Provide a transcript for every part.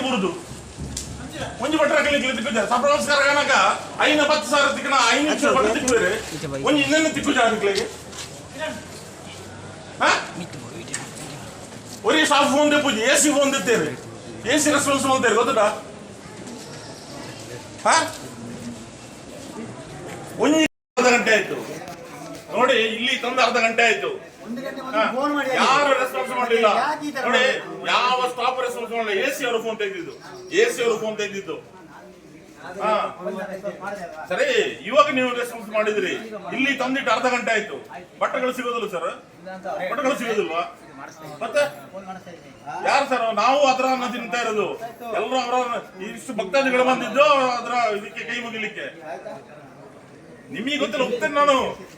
ಬರುದು. ಒಂಜಿ ಭಟ್ರ ಕಲಿಕ್ಕೆ ತಿಕ್ಕುಜ ಸಪ್ರ ನಮಸ್ಕಾರ ಕನಕ ಐನ ಪತ್ತು ಸಾವಿರ ತಿಕ್ಕ ಐನ ಲಕ್ಷ ಬಡ ತಿಕ್ಕುವೇರೆ ಒಂಜಿ ಇನ್ನೇನು ತಿಕ್ಕುಜ ಅನ್ಕ್ಲೆಗೆ ಹಾ? ಒರಿ ಸಾಫ್ ಫೋನ್ ತೆಪ್ಪುಜಿ ಎ ಸಿ ಫೋನ್ ತೆತ್ತೇವೆ ಎ ಸಿ ರೆಸ್ಪಾನ್ಸ್ ಮಾಡ್ತೇವೆ ಗೊತ್ತಾ ಹಾ? ಒಂಜಿ ಅರ್ಧ ಗಂಟೆ ಆಯ್ತು. ನೋಡಿ ಇಲ್ಲಿ ತಂದು ಅರ್ಧ ಗಂಟೆ ಆಯ್ತು. ಯಾರು ರೆಸ್ಪಾನ್ಸ್ ಮಾಡಲಿಲ್ಲ? ನೋಡಿ ಯಾವ ಸ್ಟಾಪ್ ರೆಸ್ಪಾನ್ಸ್ ಮಾಡಲಿಲ್ಲ? ಎ ಸಿ ಅವರು ಫೋನ್ ತೆಗೆದಿದ್ದು. ಎ ಸಿ ಅವರು ಫೋನ್ ತೆಗೆದಿದ್ದು. ಸರಿ ಇವಾಗ ನೀವು ರೆಸ್ಪಾನ್ಸ್ ಮಾಡಿದ್ರಿ. ಇಲ್ಲಿ ತಂದಿಟ್ಟು ಅರ್ಧ ಗಂಟೆ ಆಯ್ತು. ಬಟ್ಟೆಗಳು ಸಿಗೋದಿಲ್ಲ ಸರ್ ಬಟ್ಟೆಗಳು ಸಿಗೋದಿಲ್ವಾ? ಮತ್ತೆ. ಯಾರು ಸರ್ ನಾವು ಅದರ ಅನ್ನ ತಿಂತಾ ಇರೋದು. ಎಲ್ಲರೂ ಅವರ ಇಷ್ಟು ಭಕ್ತಾದಿಗಳು ಬಂದಿದ್ದು ಅದರ ಇದಕ್ಕೆ ಕೈ ಮುಗಿಲಿಕ್ಕೆ. ನಿಮಗೆ ಗೊತ್ತಿಲ್ಲ ಹೋಗ್ತೇನೆ ನಾನು.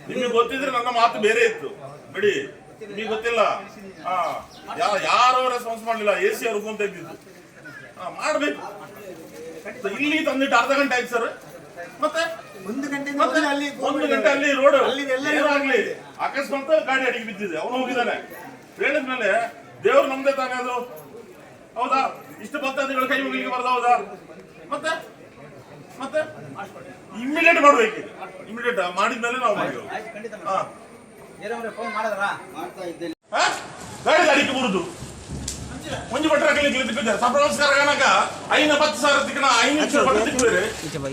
ನಿಮಗೆ ಗೊತ್ತಿದ್ರೆ ನನ್ನ ಮಾತು ಬೇರೆ ಇತ್ತು. ಬಿಡಿ. ನಿಮಗೆ ಗೊತ್ತಿಲ್ಲ. ಹಾ. ಯಾರು ರೆಸ್ಪಾನ್ಸ್ ಮಾಡಲಿಲ್ಲ? ಎ ಸಿ ಅವರು ಫೋನ್ ತೆಗೆದಿದ್ದು ಹಾ ಮಾಡ್ಬೇಕು. ಇಲ್ಲಿ ತಂದಿಟ್ಟು ಅರ್ಧ ಗಂಟೆ ಆಯ್ತು ಸರ್ ಮತ್ತೆ? ಒಂದು ಗಂಟೆ ಒಂದು ಗಂಟೆ ಅಲ್ಲಿ ರೋಡ್ ಆಗ್ಲಿ? ಅಕಸ್ಮಾತ್ ಗಾಡಿ ಅಡಿಗೆ ಬಿದ್ದಿದೆ. ಅವನು ಹೋಗಿದ್ದಾನೆ. ಹೇಳಿದ್ಮೇಲೆ ದೇವ್ರು ನಮ್ದೇ ತಾನೇ ಅದು. ಹೌದಾ? ಇಷ್ಟು ಭಕ್ತಾದಿಗಳು ಕೈ ಮುಗಿಲಿಕ್ಕೆ ಬರ್ದ ಹೌದಾ? ಮತ್ತೆ? ಮತ್ತೆ ಇಮಿಡಿಯೇಟ್ ಮಾಡ್ಬೇಕು ಇಮಿಡಿಯೇಟ್ ಮಾಡಿದ್ಮೇಲೆ ನಾವು ಮಾಡಿದ್ರಾ? ಹಾ? ಗಾಡಿ ಅಡಿಕೆ ಬರುದು. ಒಂಜಿ ಬಟ್ಟರ ಕಲಿಕ್ಕೆ ತಿಕ್ಕುಜ ಸಪ್ರ ನಮಸ್ಕಾರ ಕನಕ ಐನ ಪತ್ತು ಸಾವಿರ ತಿಕ್ಕನ ಐನ ಲಕ್ಷ ಬಡ ತಿಕ್ಕುವೇರೆ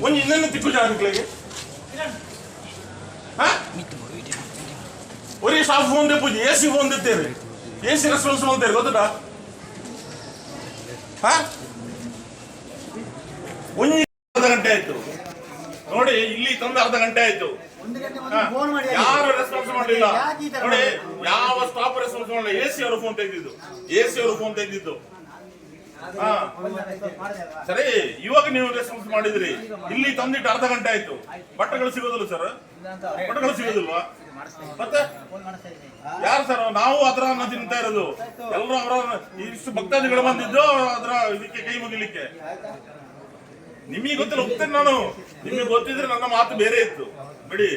ಒಂಜಿ ಇನ್ನೆಲ್ಲ ತಿಕ್ಕುಜ ಅನ್ಕ್ಲೆಗೆ ಹಾ? ಒರಿ ಸಾಫ್ ಫೋನ್ ಪೂಜೆ. ಎ ಸಿ ಫೋನ್ ತೆತ್ತೇವೆ ಎ ಸಿ ರೆಸ್ಪಾನ್ಸ್ ಅಂತ ಗೊತ್ತುಂಟಾ? ಹಾ? ಒಂಜಿ ಅರ್ಧ ಗಂಟೆ ಆಯ್ತು ನೋಡಿ ಇಲ್ಲಿ ತಂದು ಅರ್ಧ ಗಂಟೆ ಆಯ್ತು. ಯಾರು ರೆಸ್ಪಾನ್ಸ್ ಮಾಡಲಿಲ್ಲ. ನೋಡಿ ಯಾವ ಸ್ಟಾಪ್ ರೆಸ್ಪಾನ್ಸ್ ಮಾಡಲಿಲ್ಲ. ಎ ಸಿ ಅವರು ಫೋನ್ ತೆಗೆದಿದ್ದು. ಎ ಸಿ ಅವರು ಫೋನ್ ತೆಗೆದಿದ್ದು? ಸರಿ ಇವಾಗ ನೀವು ರೆಸ್ಪಾನ್ಸ್ ಮಾಡಿದ್ರಿ. ಇಲ್ಲಿ ತಂದಿಟ್ಟು ಅರ್ಧ ಗಂಟೆ ಆಯ್ತು. ಬಟ್ಟೆಗಳು ಸಿಗೋದಿಲ್ಲ ಸರ್ ಬಟ್ಟೆಗಳು ಸಿಗೋದಿಲ್ವಾ? ಮತ್ತೆ. ಯಾರು ಸರ್ ನಾವು ಅದರ ತಿಂತಾ ಇರೋದು. ಎಲ್ಲರೂ ಅವರ ಇಷ್ಟು ಭಕ್ತಾದಿಗಳು ಬಂದಿದ್ದು ಅದರ ಇದಕ್ಕೆ ಕೈ ಮುಗಿಲಿಕ್ಕೆ. ನಿಮಗೆ ಗೊತ್ತಿಲ್ಲ ಹೋಗ್ತೇನೆ ನಾನು. ನಿಮಗೆ ಗೊತ್ತಿದ್ರೆ ನನ್ನ ಮಾತು ಬೇರೆ ಇತ್ತು. ಬಿಡಿ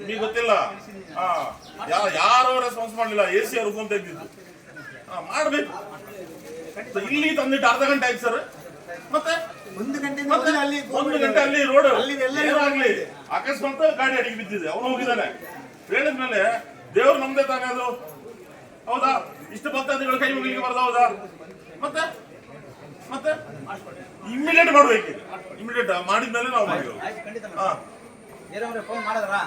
ನಿಮಗೆ ಗೊತ್ತಿಲ್ಲ. ಹಾ ಯಾರು ರೆಸ್ಪಾನ್ಸ್ ಮಾಡಲಿಲ್ಲ. ಎ ಸಿ ಅವರು ಫೋನ್ ತೆಗೆದಿದ್ದು ಹಾ ಮಾಡ್ಬೇಕು. ಇಲ್ಲಿ ತಂದಿಟ್ಟು ಅರ್ಧ ಗಂಟೆ ಆಯ್ತು ಸರ್ ಮತ್ತೆ? ಒಂದು ಗಂಟೆ ಒಂದು ಗಂಟೆ ಅಲ್ಲಿ ರೋಡ್ ಏನಾಗ್ಲಿ ಅಕಸ್ಮಾತ್ ಗಾಡಿ ಅಡಿಗೆ ಬಿದ್ದಿದೆ. ಅವನು ಹೋಗಿದ್ದಾನೆ. ಹೇಳಿದ್ಮೇಲೆ ದೇವ್ರು ನಮ್ದೇ ತಾನೇ ಅದು. ಹೌದಾ? ಇಷ್ಟು ಭಕ್ತಾದಿಗಳು ಕೈ ಮುಗಿಲಿಕ್ಕೆ ಬರ್ದ ಹೌದಾ? ಮತ್ತೆ? ಮತ್ತೆ? ಇಮಿಡಿಯೇಟ್ ಮಾಡ್ಬೇಕು ಇಮಿಡಿಯೇಟ್ ಮಾಡಿದ್ಮೇಲೆ ನಾವು ಮಾಡಿದ್ರು ಆಯ್ತು, ಖಂಡಿತ ಮಾಡಿ. ಹಾ ಬೇರೆಯವ್ರಿಗೆ ಫೋನ್ ಮಾಡಿದ್ರಾ?